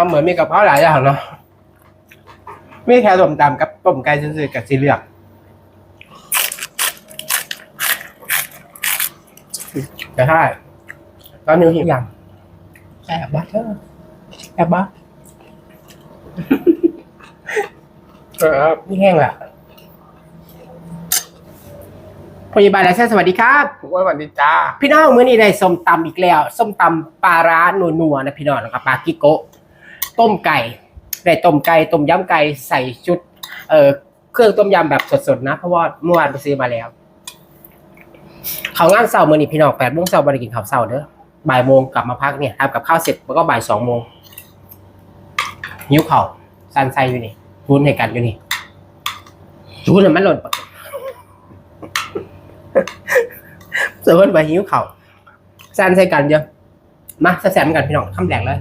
ทำเหมือนมีกับเพราหลายอย่างเนาะไม่แค่ต้มตำกับต้มไก่ซื่อๆกับสีเหลืองจะใช่ตอนนี้หิวยังแอบบ้าเธอแอบบ้าเออนี่แห้งแหละพยาบาลและแท้สวัสดีครับทุกวันวันดีจ้า พี่น้องมื้อนี้ได้ส้มตำอีกแล้ว ส้มตำปลาร้านัวๆนะพี่น้องนะครับปลากิโกะ ต้มไก่ได้ต้มไก่ต้มยำไก่ใส่ชุด เอ่อเครื่องต้มยำแบบสดๆนะ เพราะว่าเมื่อวานไปซื้อมาแล้วเขางานเสาร์มื้อนี้พี่น้องแปดโมงเสาร์บริกินข้าวเสาร์เด้อบ่ายโมงกลับมาพักเนี่ยทำกับข้าวเสร็จแล้วก็บ่ายสองโมงยิ้วเข่าซันไซอยู่นี่ทุนให้กันอยู่นี่ทุนมันหล่นปะเสือเพิ่นไปหิ้วเข่าซันใส่กันเยอะมาแซ่บๆกันพี่น้องคำแหลกเลย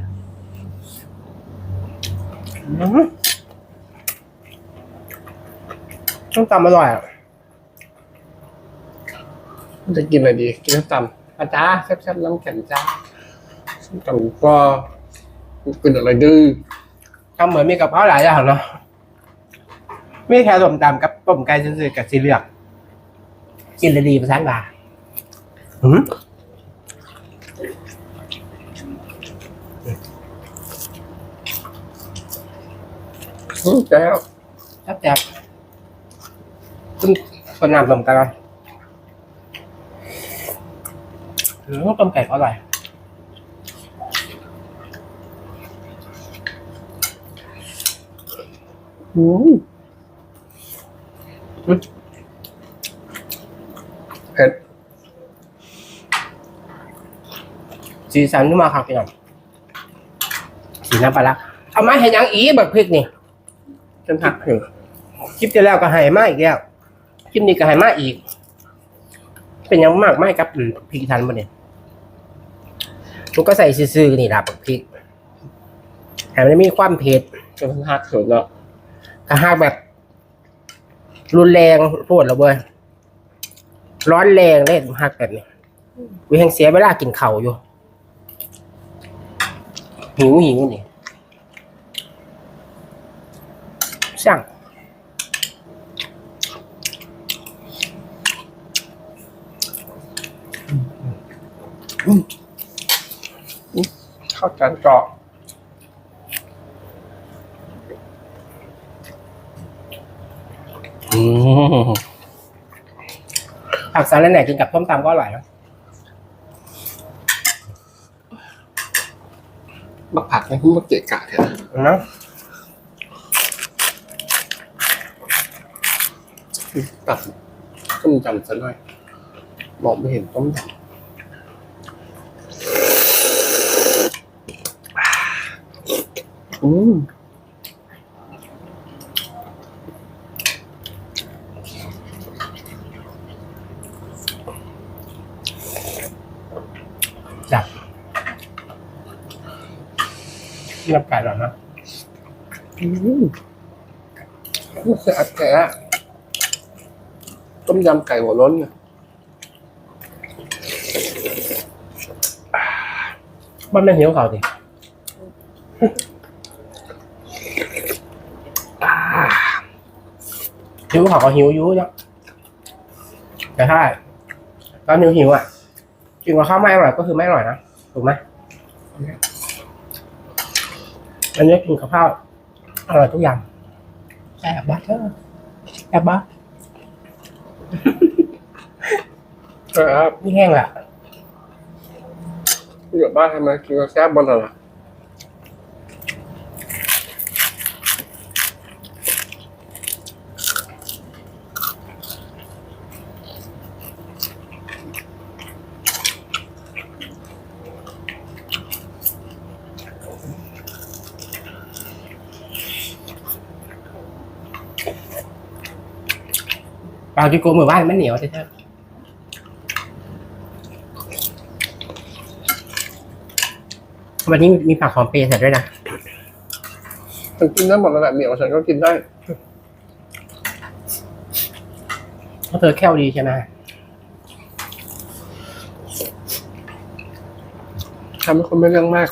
ต้องตำอร่อยอะจะกินอะไรดี กินน้ำตำอาจ้าแซ่บๆน้ำแข็งจ้าส้มตำก็กินอะไรดื้อทำเหมือนมีกับเพราหลายอย่างเนาะไม่แค่ต้มตำกับต้มไก่ซื่อๆกับสีเหลืองกินเลยดีภาษาอังกฤษหืมอืม แล้วแซ่บแซ่บคุณคนนำต้มไก่ก่อนหืมต้มไก่ก็อร่อยอืมเผ็ดสีสันขึ้นมาครับพี่น้องสีน้ำปลาร้าเอามาให้ยังอีแบักพริกนี่ จนหักถึงคลิปที่แล้วก็ให้มาอีกแล้วคลิปนี้ก็ให้มาอีก เป็นยังมากไม่ครับอืมพริกทันปะเนี่ยมันก็ใส่ซื่อๆนี่ละบักพริกแต่มันมีความเผ็ดจนหักสุดแล้วกระหากแบบ รุนแรงโพดแล้วเว้ยร้อนแรงเลยหักแบบนี้วิแห่งเสียเวลากินเข่าวอยู่หิวหิวนี่ ช่างข้าวจานเกาะอืมผักสารแหน่กินกับส้มตำก็อร่อยนะมักผักนะมักเกะกะเถอะนะ ตัดต้มยำซะหน่อยมองไม่เห็นต้มยำอืมจับน้ำไก่หรอยนะอืมนี่คืออัดแกะ ต้มยำไก่หัวล้นเนี่ยมันไม่หิวเขาสิหิวเขาก็หิวอยุ่ยังแต่ถ้าตอนหิวหิวอะกินกับข้าวไม่อร่อยก็คือไม่อร่อยนะถูกไหมอันนี้กินกับข้าวอร่อยทุกอย่างแอบบ้าเธอแอบบ้า ครับนี่แห้งแหละอยู่บ้านทำไมกินกับแซ่บบนอะไรปลาที่โกมือบ้านมันเหนียวใช่ไหม วันนี้มีผักหอมเปรย์ใส่ด้วยนะฉันกินได้หมดแล้วแหละเหนียวฉันก็กินได้เพราะเธอแค่วดีใช่ไหมทำให้คนไม่เรื่องมาก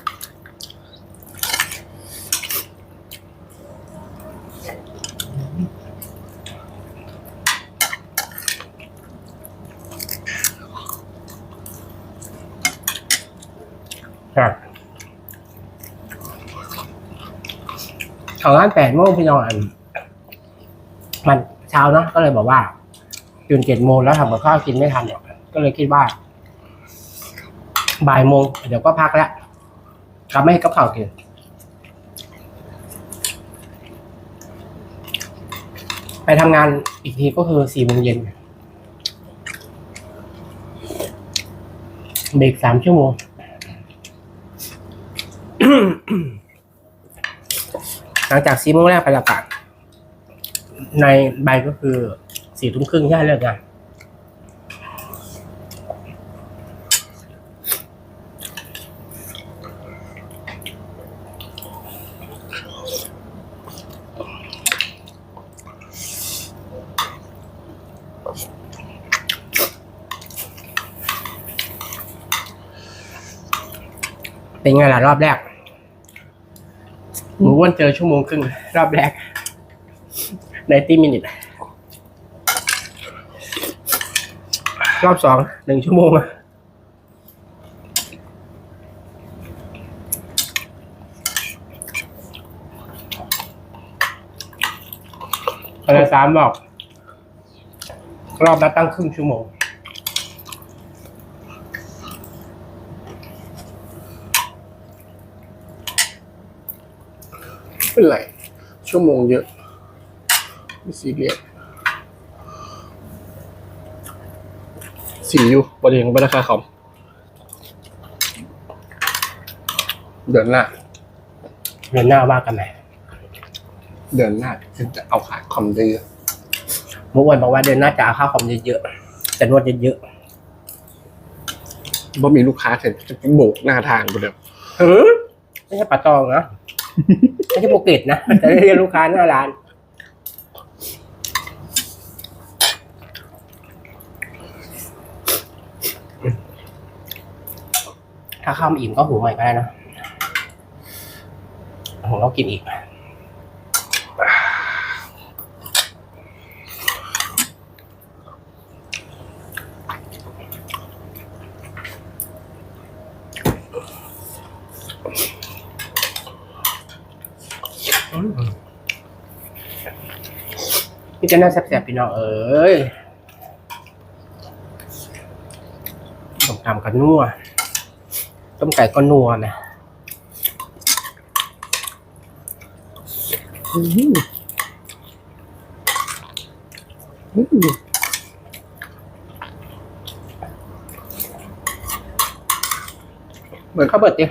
เขาร้านแปดโมงพี่น้องอัน มันเช้าเนาะก็เลยบอกว่าตื่นเจ็ดโมงแล้วทำกับข้าวกินไม่ทันหรอกก็เลยคิดว่า บ่ายโมงเดี๋ยวก็พักแล้วกลับไม่ให้กับข้าวกินไปทำงานอีกทีก็คือสี่โมงเย็นเบรกสามชั่วโมง หลังจากสี่โมงแรกไปและกะในใบก็คือสี่ทุ่มครึ่งใช่เลิกงานเป็นไงล่ะรอบแรก หมูอ้วนเจอชั่วโมงครึ่งรอบแรกในตีมินิทรอบสองหนึ่งชั่วโมงอะพลสามบอก รอบละตั้งครึ่งชั่วโมง เป็นไร ชั่วโมงเยอะ ไม่ซีเรียสสีอยู่บริเวณบรรคาคอมเดือนหน้า เดือนหน้าว่ากันไหมเดือนหน้าฉันจะเอาขายคอมเยอะหมูอ้วนบอกว่าเดือนหน้าจะเอาค่าคอมเยอะๆจะนวดเยอะเพราะมีลูกค้าเสร็จจะโบกหน้าทางไปเดี๋ยวๆหือไม่ใช่ปลาตองนะ ไม่ใช่โปรเกตนะจะได้เรียกลูกค้าหน้าร้าน ถ้าข้าวไม่อิ่มก็หูใหม่ก็ได้นะผมต้องกินอีก พี่จะน่าแซ่บๆพี่น้องเอ้ยต้มตำกันนัว ต้มไก่ก็นัวนะอืมอืมเหมือนข้าวเบิดดิ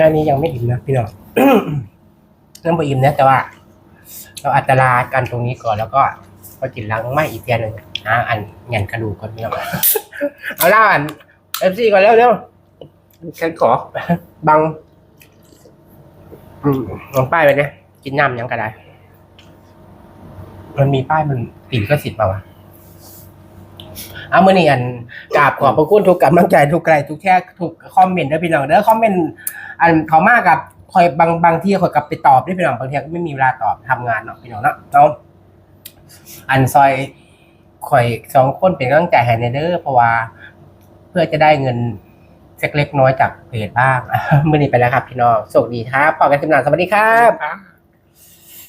ค่นี้ยังไม่อิ่มนะพี่น้องยังไม่อิ่มนะแต่ว่า เราอัตรากันตรงนี้ก่อนแล้วก็พอกินล้างไม่อีกแค่หนึ่งอะอันเงียนกระดูกก่อนพี่น้องเอาล่ะอันเอฟซีก่อนเร็วเร็วแค่ขอบังอืมลองป้ายไปเนี่ยกินน้ำยังก็ได้ มันมีป้ายมันปิ่นก็สิทธิ์เปล่าวะเอามื่อนี้อันกราบขอบพระคุณทุกกำลังใจทุกไกลทุกแค่ทุกคอมเมนต์ด้วยพี่น้องเด้อคอมเมนต์ อันเขามากกับคอยบางบางที่คอยกลับไปตอบด้พี่น้องบางทีก็ไม่มีเวลาตอบทำงานเนาะพี่น้องเนาะเนาะอันซอยคอยสองคนเป็นกำลังใจให้ในเด้อเพราะว่า เพื่อจะได้เงินเล็กน้อยจากเพจบ้างมื่อนี้ไปแล้วครับพี่น้องโชคดีครับปอกันสิบหนาสวัสดีครับ